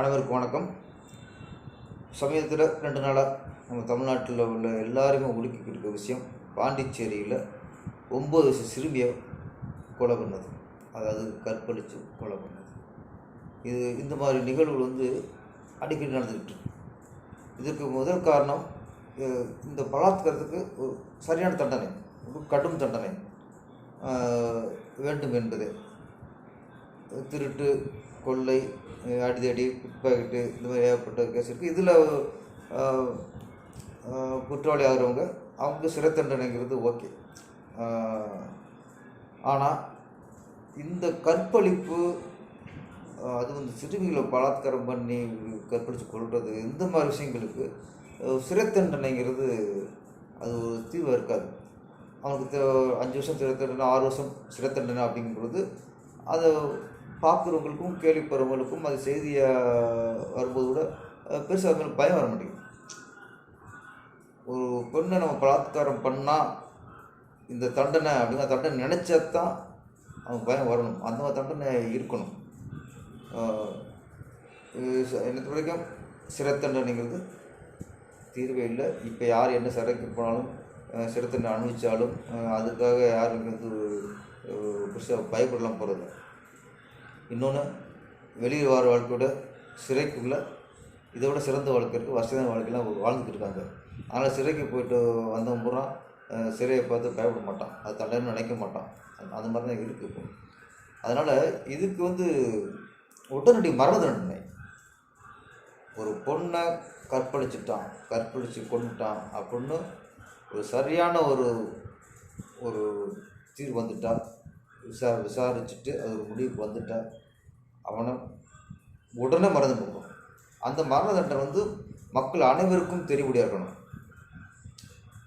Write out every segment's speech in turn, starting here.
அனைவருக்கும் வணக்கம். சமீபத்தில் ரெண்டு நாளாக நம்ம தமிழ்நாட்டில் உள்ள எல்லாருமே ஒடுக்கிக்கிட்டு இருக்க விஷயம் பாண்டிச்சேரியில் ஒம்பது வயசு சிறுமியை கொலை பண்ணது. அதாவது கற்பழித்து கொலை பண்ணது. இது இந்த மாதிரி நிகழ்வுகள் வந்து அடிக்கடி நடந்துக்கிட்டு இருக்கு. இதற்கு முதல் காரணம் இந்த பலாத்காரத்துக்கு ஒரு சரியான தண்டனை ஒரு கடும் தண்டனை வேண்டும் என்பதே. திருட்டு கொள்ளை அடிதடி பிக்பாக்கெட்டு இந்த மாதிரி ஏகப்பட்ட கேஸ் இருக்குது இதில் குற்றவாளி ஆகிறவங்க அவங்க சிறை தண்டனைங்கிறது ஓகே ஆனால் இந்த கற்பழிப்பு அது வந்து சிறுமிகளை பலாத்காரம் பண்ணி கற்பழித்து கொள்வது இந்த மாதிரி விஷயங்களுக்கு சிறை தண்டனைங்கிறது அது ஒரு தீர்வு இருக்காது. அவனுக்கு அஞ்சு வருஷம் சிறை தண்டனை ஆறு வருஷம் சிறை தண்டனை அப்படிங்கிறது அதை பார்க்குறவங்களுக்கும் கேள்விப்படுறவங்களுக்கும் அது செய்தியாக வரும்போது கூட பெருசாக அவங்களுக்கு பயம் வர மாட்டேங்குது. ஒரு பெண்ணை நம்ம பலாத்காரம் பண்ணால் இந்த தண்டனை அப்படிங்கிற தண்டனை நினச்சா தான் அவன் பயம் வரணும். அந்த மாதிரி தண்டனை இருக்கணும். ஆஹ் வரைக்கும் சிறை தண்டனைங்கிறது தீர்வே இல்லை. இப்போ யார் என்ன சிறைக்கு போனாலும் சிறை தண்டனை அனுபவித்தாலும் அதுக்காக யாரும் வந்து பெருசாக பயப்படலாம் போகிறதில்ல இன்னொன்று வெளியில் வார வாழ்க்கையோட சிறைக்குள்ளே இதை விட சிறந்த வாழ்க்கை இருக்குது வசதியான வாழ்க்கையெல்லாம் வாழ்ந்துட்டு இருக்காங்க. அதனால் சிறைக்கு போயிட்டு வந்தவன் பூரா சிறையை பார்த்து பயப்பட மாட்டான். அது தண்டனை நினைக்க மாட்டான். அந்த மாதிரி தான் இருக்குது இப்போ. அதனால் இதுக்கு வந்து உடனடி மரண தண்டனை. ஒரு பொண்ணை கற்பழிச்சிட்டான் கற்பழித்து கொண்டுட்டான் அப்படின்னு ஒரு சரியான ஒரு ஒரு தீர்வு வந்துட்டா விசா விசாரிச்சுட்டு அது ஒரு முடிவுக்கு வந்துட்டா அவனை உடனே மரண கொடுக்கணும் அந்த மரண தண்டனை வந்து மக்கள் அனைவருக்கும் தெரியபடியாக இருக்கணும்.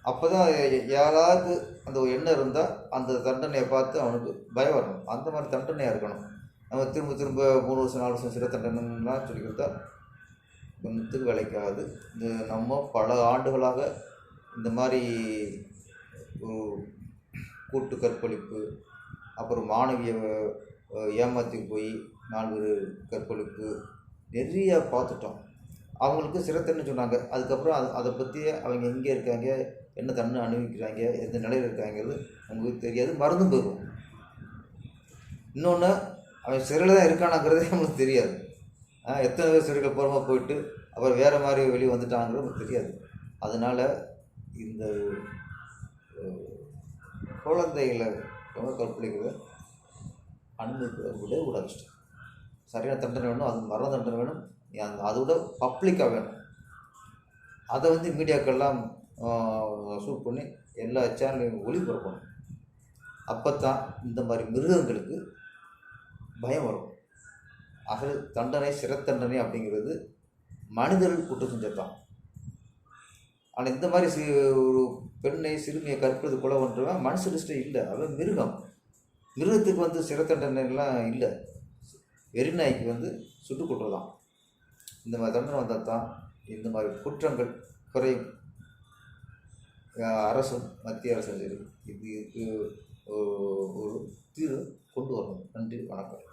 அப்போ தான் யாராவது அந்த ஒரு எண்ணம் இருந்தால் அந்த தண்டனையை பார்த்து அவனுக்கு பயம் வரணும். அந்த மாதிரி தண்டனையாக இருக்கணும். நம்ம திரும்ப திரும்ப மூணு வருஷம் நாலு வருஷம் சிறை தண்டனைலாம் சொல்லி கொடுத்தா ஒன்றுத்துக்கு விளைக்காது. இது நம்ம பல ஆண்டுகளாக இந்த மாதிரி ஒரு கூட்டு கற்பழிப்பு அப்புறம் மாணவியை ஏமாற்றி ஏமாத்தி போய் நாலு கற்பழிப்பு நிறைய பார்த்துட்டோம். அவங்களுக்கு சிறத்தைன்னு சொன்னாங்க. அதுக்கப்புறம் அது அதை பற்றி அவங்க எங்கே இருக்காங்க என்ன தண்ணு அனுபவிக்கிறாங்க எந்த நிலையில் இருக்காங்கிறது அவங்களுக்கு தெரியாது. மருந்தும் போயிடும் இன்னொன்று அவன் சிறையில் தான் இருக்கானாங்கிறதே நம்மளுக்கு தெரியாது. எத்தனை பேர் சிறையில் போகிறோமா போயிட்டு அப்புறம் வேறு மாதிரி வெளியே வந்துட்டாங்கிறது நமக்கு தெரியாது. அதனால் இந்த குழந்தைகளை ரொம்ப கற்பழிக்கிறது. அன்பு விட அஷ்டம் சரியான தண்டனை வேணும் அது மரண தண்டனை வேணும். அந்த அதை விட பப்ளிக்காக வேணும். அதை வந்து மீடியாக்கள்லாம் ஷூட் பண்ணி எல்லா சேனலையும் ஒளிபரப்பணும். அப்போ தான் இந்த மாதிரி மிருகங்களுக்கு பயம் வரும். அசல் தண்டனை சிறத்தண்டனை அப்படிங்கிறது மனிதர்கள் குற்றம் செஞ்சதான் ஆனால் இந்த மாதிரி சி ஒரு பெண்ணை சிறுமியை கற்பது கொலை பண்ணுறவன் மனுஷ லிஸ்ட்டே இல்லை. அவன் மிருகம். மிருகத்துக்கு வந்து சிறை தண்டனைலாம் இல்லை. வெறிநாய்க்கு வந்து சுட்டு கொட்டுறதான் இந்த மாதிரி தண்டனை வந்தால் தான் இந்த மாதிரி குற்றங்கள் குறையும். அரசும் மத்திய அரசும் சரி. இதுக்கு ஒரு தீர்வு கொண்டு வரணும். நன்றி வணக்கம்.